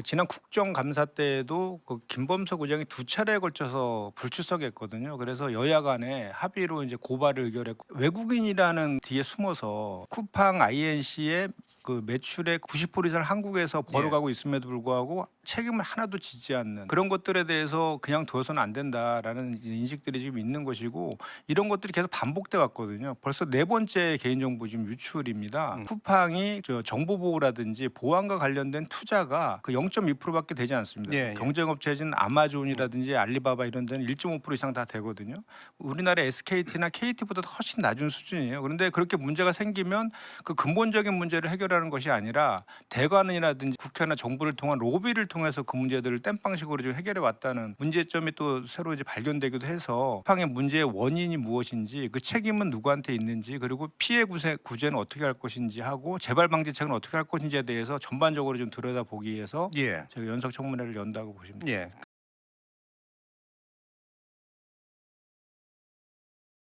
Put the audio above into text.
그 지난 국정감사 때에도 그 김범석 의장이 두 차례에 걸쳐서 불출석했거든요. 그래서 여야 간에 합의로 이제 고발을 의결했고 외국인이라는 뒤에 숨어서 쿠팡 INC의 그 매출의 90% 이상을 한국에서 벌어가고 있음에도 불구하고 책임을 하나도 지지 않는 그런 것들에 대해서 그냥 둬서는 안 된다라는 인식들이 지금 있는 것이고 이런 것들이 계속 반복돼 왔거든요. 벌써 네 번째 개인정보 지금 유출입니다. 음. 쿠팡이 저 정보 보호라든지 보안과 관련된 투자가 그 0.2%밖에 되지 않습니다. 예, 예. 경쟁업체진 아마존이라든지 알리바바 이런 데는 1.5% 이상 다 되거든요. 우리나라 SKT나 KT보다 훨씬 낮은 수준이에요. 그런데 그렇게 문제가 생기면 그 근본적인 문제를 해결 하는 것이 아니라 대관이라든지 국회나 정부를 통한 로비를 통해서 그 문제들을 땜빵식으로 지금 해결해 왔다는 문제점이 또 새로 이제 발견되기도 해서 쿠팡의 문제의 원인이 무엇인지 그 책임은 누구한테 있는지 그리고 피해 구제, 구제는 어떻게 할 것인지 하고 재발 방지책은 어떻게 할 것인지에 대해서 전반적으로 좀 들여다보기 위해서 예. 저희 연석 청문회를 연다고 보시면 됩니다. 예.